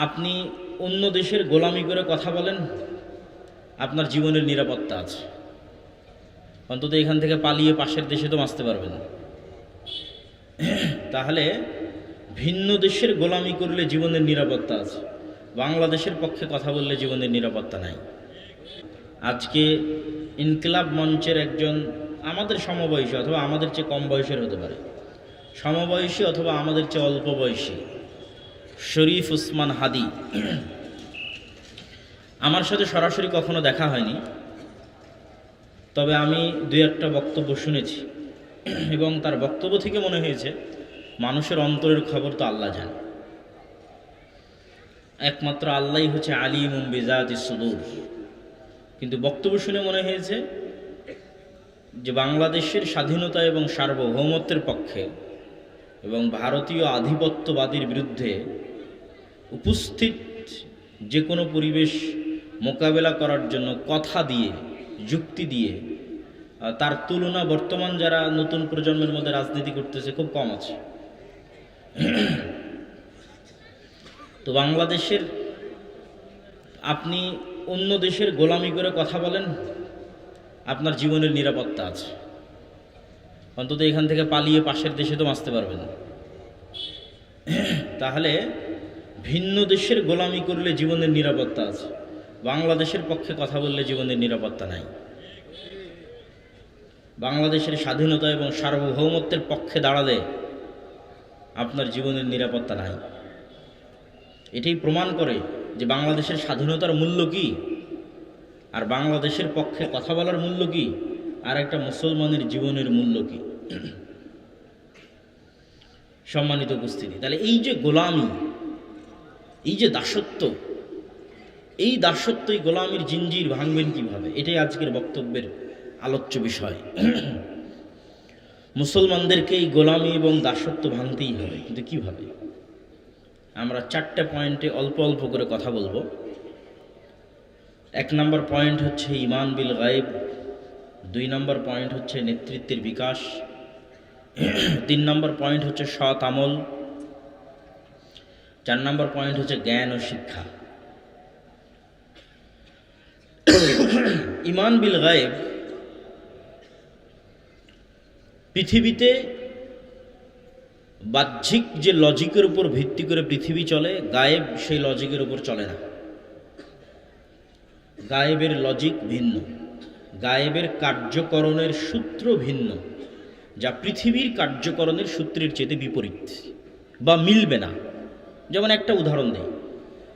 আপনি অন্য দেশের গোলামি করে কথা বলেন, আপনার জীবনের নিরাপত্তা আছে। অন্তত এখান থেকে পালিয়ে পাশের দেশে তো বাঁচতে পারবেন। তাহলে ভিন্ন দেশের গোলামি করলে জীবনের নিরাপত্তা আছে। বাংলাদেশের পক্ষে কথা বললে জীবনের নিরাপত্তা নাই। আজকে ইনকিলাব মঞ্চের একজন আমাদের সমবয়সী অথবা আমাদের চেয়ে কম বয়সের হতে পারে। সমবয়সী অথবা আমাদের চেয়ে অল্প বয়সী। শরীফ উসমান হাদি। আমার সাথে সরাসরি কখনো দেখা হয়নি, তবে আমি দু একটা বক্তব্য শুনেছি এবং তার বক্তব্য থেকে মনে হয়েছে, মানুষের অন্তরের খবর তো আল্লাহ জানে। একমাত্র আল্লাহই হচ্ছে আলিম বেজাতি সুদূর। কিন্তু বক্তব্য শুনে মনে হয়েছে যে বাংলাদেশের স্বাধীনতা এবং সার্বভৌমত্বের পক্ষে এবং ভারতীয় আধিপত্যবাদীর বিরুদ্ধে উপস্থিত যে কোনো পরিবেশ মোকাবেলা করার জন্য কথা দিয়ে, যুক্তি দিয়ে তার তুলনা বর্তমান যারা নতুন প্রজন্মের মধ্যে রাজনীতি করতেছে খুব কম আছে। তো বাংলাদেশের, আপনি অন্য দেশের গোলামি করে কথা বলেন, আপনার জীবনের নিরাপত্তা আছে। অন্তত এখান থেকে পালিয়ে পাশের দেশে তো বাঁচতে পারবেন। তাহলে ভিন্ন দেশের গোলামি করলে জীবনের নিরাপত্তা আছে। বাংলাদেশের পক্ষে কথা বললে জীবনের নিরাপত্তা নাই। বাংলাদেশের স্বাধীনতা এবং সার্বভৌমত্বের পক্ষে দাঁড়ালে আপনার জীবনের নিরাপত্তা নাই। এটাই প্রমাণ করে যে বাংলাদেশের স্বাধীনতার মূল্য কি, আর বাংলাদেশের পক্ষে কথা বলার মূল্য কি, আর একটা মুসলমানের জীবনের মূল্য কি। সম্মানিত উপস্থিতি। তাহলে এই যে গোলামি এই যে দাসত্ব, এই দাসত্ব এই গোলামির জিঞ্জির ভাঙবেন কীভাবে? এটাই আজকের বক্তব্যের আলোচ্য বিষয়। মুসলমানদেরকে এই গোলামি এবং দাসত্ব ভাঙতেই হবে, কিন্তু কীভাবে? আমরা চারটে পয়েন্টে অল্প অল্প করে কথা বলব। এক নম্বর পয়েন্ট হচ্ছে ইমান বিল গায়েব, দুই নম্বর পয়েন্ট হচ্ছে নেতৃত্বের বিকাশ, তিন নম্বর পয়েন্ট হচ্ছে সৎ আমল চার নম্বর পয়েন্ট হচ্ছে জ্ঞান ও শিক্ষা। ইমান বিল গায়েব পৃথিবীতে বাহ্যিক যে লজিকের উপর ভিত্তি করে পৃথিবী চলে, গায়েব সেই লজিকের উপর চলে না। গায়েবের লজিক ভিন্ন। গায়েবের কার্যকরণের সূত্র ভিন্ন, যা পৃথিবীর কার্যকরণের সূত্রের চেয়ে বিপরীত বা মিলবে না। যেমন একটা উদাহরণ দিই।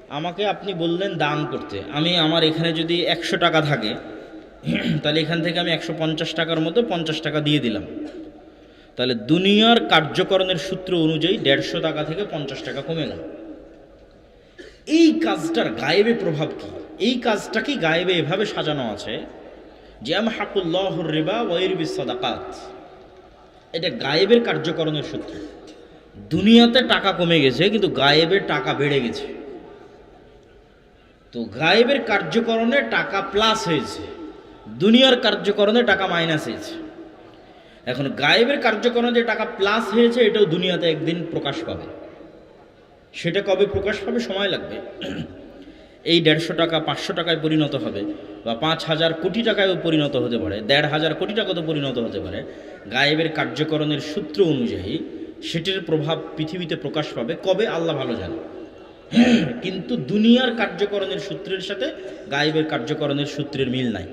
আমাকে আপনি বললেন দান করতে। আমি আমার এখানে যদি একশো টাকা থাকে, তাহলে এখান থেকে আমি একশো পঞ্চাশ টাকার মতো পঞ্চাশ টাকা দিয়ে দিলাম। তাহলে দুনিয়ার কার্যকরণের সূত্র অনুযায়ী দেড়শো টাকা থেকে পঞ্চাশ টাকা কমে গেল। এই কাজটার গায়েবে প্রভাব কি? এই কাজটাকে গায়েবে এভাবে সাজানো আছে? যে আম হাকুল্লাহ রেবা ওয়াইরবি সদাকাত। এটা গায়েবের কার্যকরণের সূত্র। দুনিয়াতে টাকা কমে গেছে, কিন্তু গায়েবের টাকা বেড়ে গেছে। তো গায়েবের কার্যকরণে টাকা প্লাস হয়েছে, দুনিয়ার কার্যকরণে টাকা মাইনাস হয়েছে। এখন গায়েবের কার্যকরণে যে টাকা প্লাস হয়েছে, এটাও দুনিয়াতে একদিন প্রকাশ পাবে। সেটা কবে প্রকাশ পাবে, সময় লাগবে। এই দেড়শো টাকা, পাঁচশো টাকায় পরিণত হবে, বা পাঁচ হাজার কোটি টাকায়ও পরিণত হতে পারে, দেড় হাজার কোটি টাকাতে পরিণত হতে পারে। গায়েবের কার্যকরণের সূত্র অনুযায়ী সেটির প্রভাব পৃথিবীতে প্রকাশ পাবে। কবে? আল্লাহ ভালো জানে। কিন্তু দুনিয়ার কার্যকরণের সূত্রের সাথে গায়েবের কার্যকরণের সূত্রের মিল নাই।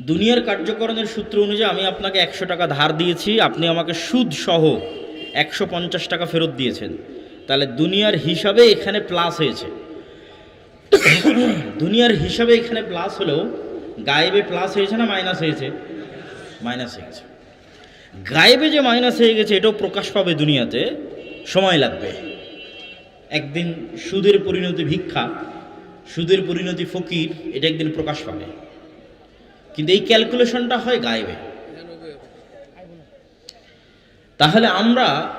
দুনিয়ার কার্যকরণের সূত্র অনুযায়ী আমি আপনাকে একশো টাকা ধার দিয়েছি, আপনি আমাকে সুদ সহ একশো পঞ্চাশ টাকা ফেরত দিয়েছেন। তাহলে দুনিয়ার হিসাবে এখানে প্লাস হয়েছে। দুনিয়ার হিসাবে এখানে প্লাস হলেও গায়েবে প্লাস হয়েছে না মাইনাস হয়েছে? মাইনাস হয়ে গেছে গায়েবে যে মাইনাস হয়ে গেছে, এটাও প্রকাশ পাবে দুনিয়াতে, সময় লাগবে। একদিন সুদের পরিণতি ভিক্ষা, সুদের পরিণতি ফকির, এটা একদিন প্রকাশ পাবে। কিন্তু এই ক্যালকুলেশনটা হয় গায়েবে। তাহলে আমরা,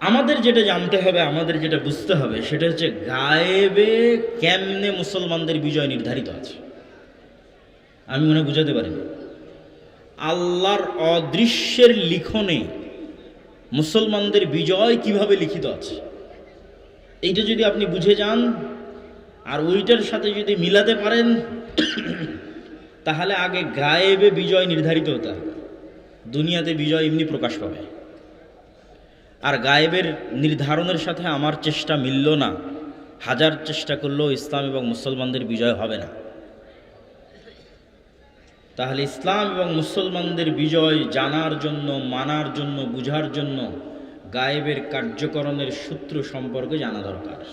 আমাদের যেটা জানতে হবে, আমাদের যেটা বুঝতে হবে, সেটা হচ্ছে গায়েবে কেমনে মুসলমানদের বিজয় নির্ধারিত আছে। আমি মনে বুঝাতে পারিনি। আল্লাহর অদৃশ্যের লিখনে মুসলমানদের বিজয় কীভাবে লিখিত আছে? এইটা যদি আপনি বুঝে যান, আর ওইটার সাথে যদি মিলাতে পারেন, তাহলে আগে গায়েবে বিজয় নির্ধারিত হতে দুনিয়াতে বিজয় এমনি প্রকাশ পাবে। আর গায়েবের নির্ধারণের সাথে আমার চেষ্টা মিলল না, হাজার চেষ্টা করলেও ইসলাম এবং মুসলমানদের বিজয় হবে না। তাহলে ইসলাম এবং মুসলমানদের বিজয় জানার জন্য, মানার জন্য, বুঝার জন্য গায়েবের কার্যকরণের সূত্র সম্পর্কে জানা দরকার।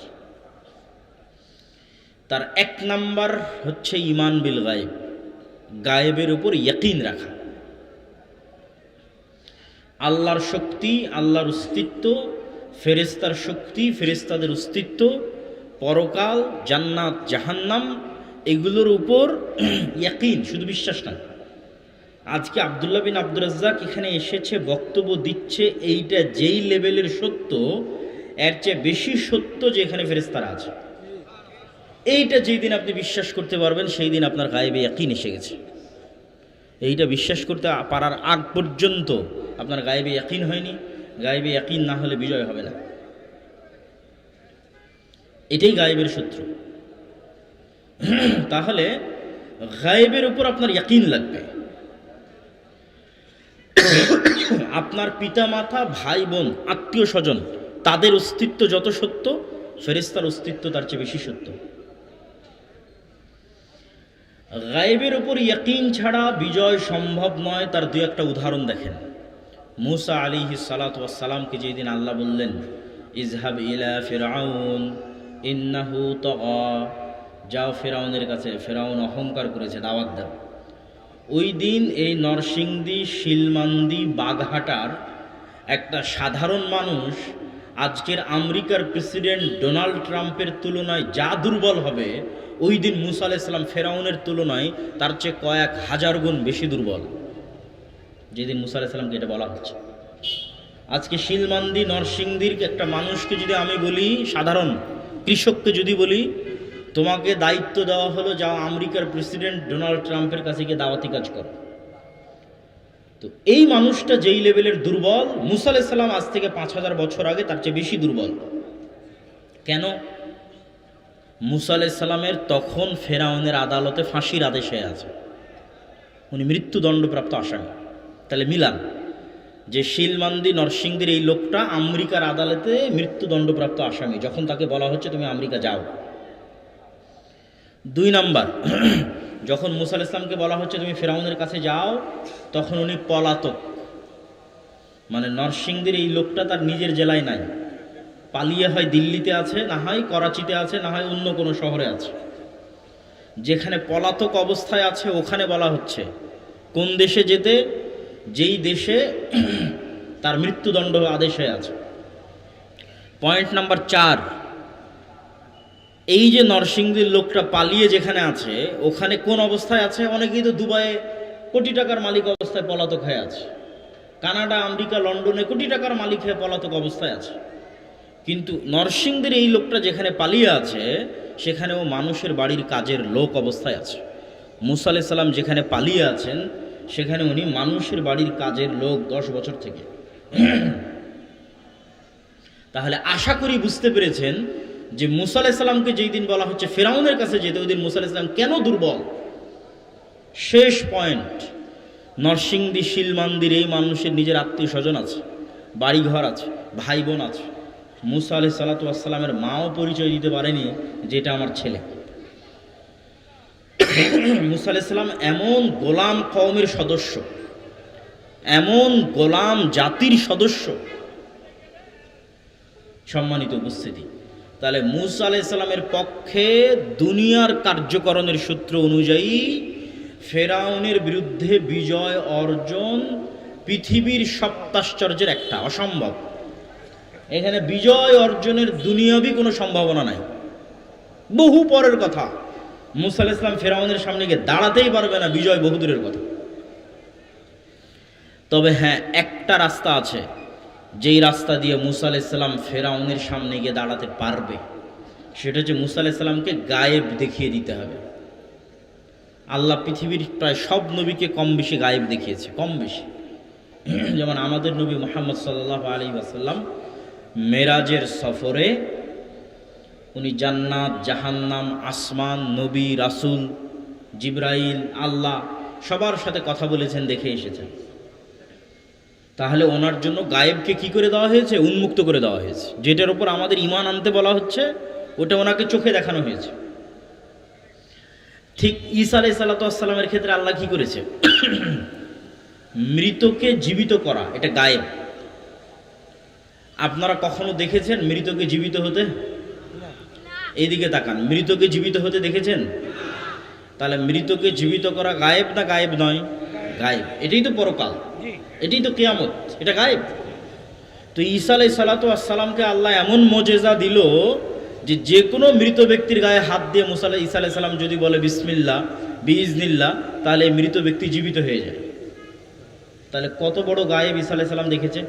তার এক নাম্বার হচ্ছে ইমান বিল গায়েব। গায়েবের উপর ইয়কিন রাখা। আল্লাহর শক্তি, আল্লাহর অস্তিত্ব ফেরেস্তার শক্তি ফেরেস্তাদের অস্তিত্ব, পরকাল, জান্নাত, জাহান্নাম এগুলোর উপর ইয়াকিন, শুধু বিশ্বাস না আজকে আবদুল্লাহ বিন আব্দুর রাজ্জাক এখানে এসেছে, বক্তব্য দিচ্ছে, এইটা যেই লেভেলের সত্য, এর চেয়ে বেশি সত্য যে এখানে ফেরেস্তারা আছে। এইটা যেই দিন আপনি বিশ্বাস করতে পারবেন, সেই দিন আপনার গায়েবে ইয়াকিন এসে গেছে। এইটা বিশ্বাস করতে পারার আগ পর্যন্ত আপনার গায়েবে ইয়াকিন হয়নি, গায়েবে ইয়াকিন না হলে বিজয় হবে না। এটাই গায়েবের সূত্র তাহলে গায়েবের উপর আপনার ইয়াকিন লাগবে। আপনার পিতা মাতা ভাই বোন আত্মীয় স্বজন তাদের অস্তিত্ব যত সত্য ফেরেস্তার অস্তিত্ব তার চেয়ে বেশি সত্য। গায়েবের উপর ইয়াকিন ছাড়া বিজয় সম্ভব নয়, তার দু একটা উদাহরণ দেখেন। মুসা আলী সালাতামকে যেদিন আল্লাহ বললেন ইজহাব ইলা ফেরাউন ইন্নাহু তগা। যাও ফেরাউনের কাছে, ফেরাউন অহংকার করেছে, দাওয়াত দাও। ওই দিন এই নরসিংদী, শিলমান্দি বাঘহাটার একটা সাধারণ মানুষ আজকের আমেরিকার প্রেসিডেন্ট ডোনাল্ড ট্রাম্পের তুলনায় যা দুর্বল হবে, ওই দিন মুসা আলাইসাল্লাম ফেরাউনের তুলনায় তার চেয়ে কয়েক হাজার গুণ বেশি দুর্বল। যেদিন মুসা আলাইসাল্লামকে এটা বলা হচ্ছে। আজকে শিলমান্দি, নরসিংদীর একটা মানুষকে যদি আমি বলি, সাধারণ কৃষককে যদি বলি তোমাকে দায়িত্ব দেওয়া হলো, যাও আমেরিকার প্রেসিডেন্ট ডোনাল্ড ট্রাম্পের কাছে গিয়ে দাওয়াতি কাজ করো। তো এই মানুষটা যেই লেভেলের দুর্বল, মুসা আলাইসাল্লাম আজ থেকে পাঁচ হাজার বছর আগে তার চেয়ে বেশি দুর্বল। কেন? মুসা আলাইসাল্লামের তখন ফেরাউনের আদালতে ফাঁসির আদেশে আছে। উনি মৃত্যুদণ্ডপ্রাপ্ত আসামি। তাহলে মিলান, যে শিলমান্দি নরসিংদীর এই লোকটা আমেরিকার আদালতে মৃত্যুদণ্ডপ্রাপ্ত আসামি, যখন তাকে বলা হচ্ছে তুমি আমেরিকা যাও। দুই নাম্বার, যখন মুসাল ইসলামকে বলা হচ্ছে, তুমি ফেরাউনের কাছে যাও, তখন উনি পলাতক। মানে নরসিংদীর এই লোকটা তার নিজের জেলায় নাই। পালিয়ে হয় দিল্লিতে আছে, না হয় করাচিতে আছে, না হয় অন্য কোনো শহরে আছে। যেখানে পলাতক অবস্থায় আছে, ওখানে বলা হচ্ছে, কোন দেশে যেতে, যেই দেশে তার মৃত্যুদণ্ড আদেশ হয়ে আছে। পয়েন্ট নাম্বার চার এই যে নরসিংদীর লোকটা পালিয়ে যেখানে আছে, ওখানে কোন অবস্থায় আছে? অনেকেই তো দুবাইয়ে কোটি টাকার মালিক অবস্থায় পলাতক হয়ে আছে। কানাডা, আমেরিকা, লন্ডনে কোটি টাকার মালিক হয়ে পলাতক অবস্থায় আছে। কিন্তু নরসিংদীর এই লোকটা যেখানে পালিয়ে আছে, সেখানেও মানুষের বাড়ির কাজের লোক অবস্থায় আছে। মুসা সালাম যেখানে পালিয়ে আছেন, সেখানে উনি মানুষের বাড়ির কাজের লোক দশ বছর থেকে। তাহলে আশা করি বুঝতে পেরেছেন যে মুসা আলাইসাল্লামকে যেই দিন বলা হচ্ছে, ফেরাউনের কাছে যেতে ওই দিন মুসা আলাইসাল্লাম কেন দুর্বল? শেষ পয়েন্ট, নরসিংদী, শিলমান্দির এই মানুষের নিজের আত্মীয় স্বজন আছে, বাড়িঘর আছে ভাই বোন আছে। মুসা আলি সাল্লাতামের মাও পরিচয় দিতে পারেনি যেটা আমার ছেলে। মুসা আলাইসাল্লাম এমন গোলাম কওমের সদস্য, এমন গোলাম জাতির সদস্য। সম্মানিত উপস্থিতি। তাহলে মুসা আলাইসাল্লামের পক্ষে দুনিয়ার কার্যকরণের সূত্র অনুযায়ী ফেরাউনের বিরুদ্ধে বিজয় অর্জন পৃথিবীর সপ্তাশ্চর্যের একটা, অসম্ভব। এখানে বিজয় অর্জনের দুনিয়াবি কোনো সম্ভাবনা নাই। বহু পরের কথা, মুসা ইসলাম ফেরাউনের সামনে গিয়ে দাঁড়াতেই পারবে না বিজয় বহুদূরের কথা। তবে হ্যাঁ একটা রাস্তা আছে। যেই রাস্তা দিয়ে মুসা আলাইসাল্লাম ফেরাউনের সামনে গিয়ে দাঁড়াতে পারবে, সেটা হচ্ছে মুসা আলাইসাল্লামকে গায়েব দেখিয়ে দিতে হবে। আল্লাহ পৃথিবীর প্রায় সব নবীকে কম বেশি গায়েব দেখিয়েছে, কম বেশি। যেমন আমাদের নবী মোহাম্মদ সাল্লাহ আলী আসাল্লাম মেরাজের সফরে উনি জান্নাত, জাহান্নাম, আসমান, নবী, রাসুল, জিব্রাইল, আল্লাহ সবার সাথে কথা বলেছেন, দেখে এসেছেন। তাহলে ওনার জন্য গায়েবকে কি করে দেওয়া হয়েছে? উন্মুক্ত করে দেওয়া হয়েছে। যেটার উপর আমাদের ইমান আনতে বলা হচ্ছে, ওটা ওনাকে চোখে দেখানো হয়েছে। ঠিক ঈসা আলাই সাল্লাতামের ক্ষেত্রে আল্লাহ কি করেছে? মৃতকে জীবিত করা, এটা গায়েব। আপনারা কখনো দেখেছেন মৃতকে জীবিত হতে? এইদিকে তাকান, মৃতকে জীবিত হতে দেখেছেন? তাহলে মৃতকে জীবিত করা গায়েব না গায়েব নয়? গায়েব। এটাই তো পরকাল। এটাই তো কেয়ামত, এটা গায়েব। তো ঈসা আলাই সালাতু আসসালামকে আল্লাহ এমন মজেজা দিল যে যে কোনো মৃত ব্যক্তির গায়ে হাত দিয়ে মুসাল্লাহ ঈসা আলাই সালাম যদি বলে বিসমিল্লা বিইজনিল্লা তাহলে মৃত ব্যক্তি জীবিত হয়ে যায়। তাহলে কত বড় গায়েব ঈসা আলাই সালাম দেখেছে?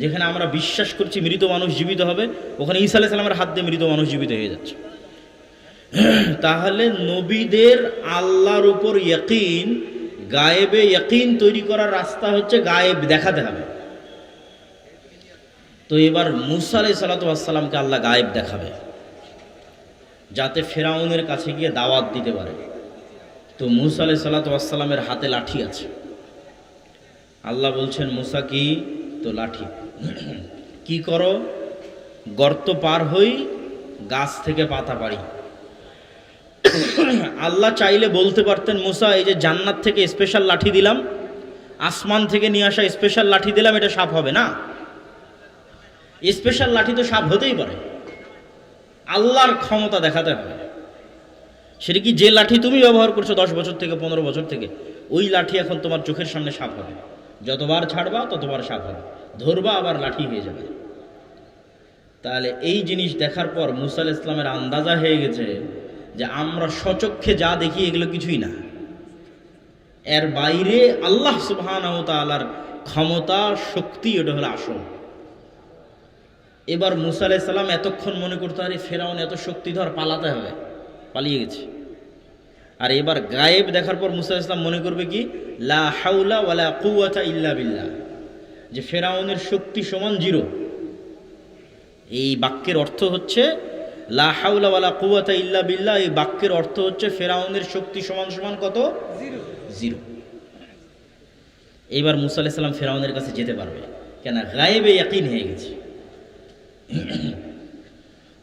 যেখানে আমরা বিশ্বাস করছি মৃত মানুষ জীবিত হবে, ওখানে ঈসা আলাই সালামের হাত দিয়ে মৃত মানুষ জীবিত হয়ে যাচ্ছে। তাহলে নবীদের আল্লাহর উপর ইয়কিন গায়েবে ইয়কিন তৈরি করার রাস্তা হচ্ছে গায়েব, দেখাতে হবে। তো এবার মুসা আলাই সালাতামকে আল্লাহ গায়েব দেখাবে। যাতে ফেরাউনের কাছে গিয়ে দাওয়াত দিতে পারে। তো মুসা আলাই সাল্লাতামের হাতে লাঠি আছে। আল্লাহ বলছেন, মুসা কি? তো লাঠি। কি করো? গর্ত পার হই, গাছ থেকে পাতা পারি আল্লাহ চাইলে বলতে পারতেন, মুসা, এই যে জান্নাত থেকে স্পেশাল লাঠি দিলাম, আসমান থেকে নিয়ে আসা স্পেশাল লাঠি দিলাম, এটা সাপ হবে না? স্পেশাল লাঠি তো সাপ হতেই পারে। আল্লাহর ক্ষমতা দেখাতে হবে। সেটা কি যে লাঠি তুমি ব্যবহার করছ দশ বছর থেকে, পনেরো বছর থেকে, ওই লাঠি এখন তোমার চোখের সামনে সাপ হবে। যতবার ছাড়বা, ততবার সাপ হবে। ধরবা, আবার লাঠি হয়ে যাবে। তাহলে এই জিনিস দেখার পর মুসাল ইসলামের আন্দাজা হয়ে গেছে যে আমরা সচক্ষে যা দেখি, এগুলো কিছুই না। এর বাইরে আল্লাহ তালার ক্ষমতা, শক্তি, ওটা হলো আসল। এবার মুসা আলাইসাল্লাম এতক্ষণ মনে করতে পারে ফেরাউন এত শক্তিধর, পালাতে হবে। পালিয়ে গেছে। আর এবার গায়েব দেখার পর মুসা ইসলাম মনে করবে কি? লা হাউলা ওয়ালা ইল্লা বিল্লাহ। যে ফেরাউনের শক্তি সমান জিরো। এই বাক্যের অর্থ হচ্ছে লা হাউলা ওয়ালা কুয়াতা ইল্লা বিল্লাহ এই বাক্যের অর্থ হচ্ছে ফেরাউনের শক্তি সমান সমান কত? জিরো। এইবার মুসা আলাইসাল্লাম ফেরাউনের কাছে যেতে পারবে। কেন? গায়েবে ইয়াকিন হয়ে গেছে।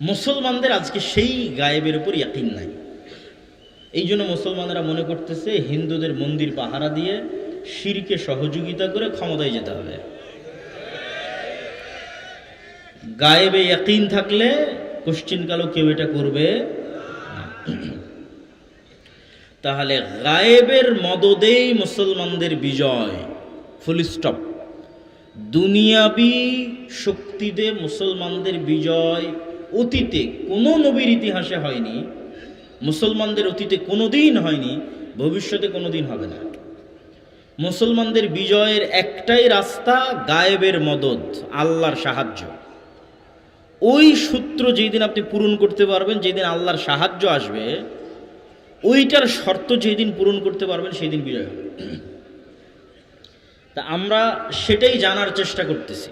মুসলমানদের আজকে সেই গায়েবের উপর ইয়াকিন নাই। এই জন্য মুসলমানরা মনে করতেছে হিন্দুদের মন্দির পাহারা দিয়ে শিরকে সহযোগিতা করে ক্ষমতায় যেতে হবে। গায়েবে ইয়াকিন থাকলে কোশ্চিনকালও কেউ এটা করবে তাহলে গায়েবের মদদেই মুসলমানদের বিজয়। ফুল স্টপ দুনিয়াবি শক্তিতে মুসলমানদের বিজয় অতীতে কোনো নবীর ইতিহাসে হয়নি, মুসলমানদের অতীতে কোনো দিন হয়নি, ভবিষ্যতে কোনো দিন হবে না। মুসলমানদের বিজয়ের একটাই রাস্তা গায়েবের মদত আল্লাহর সাহায্য। ওই সূত্র যেই দিন আপনি পূরণ করতে পারবেন যেদিন আল্লাহর সাহায্য আসবে, ওইটার শর্ত যেদিন পূরণ করতে পারবেন, সেই দিন বিজয় হবে। তা আমরা সেটাই জানার চেষ্টা করতেছি।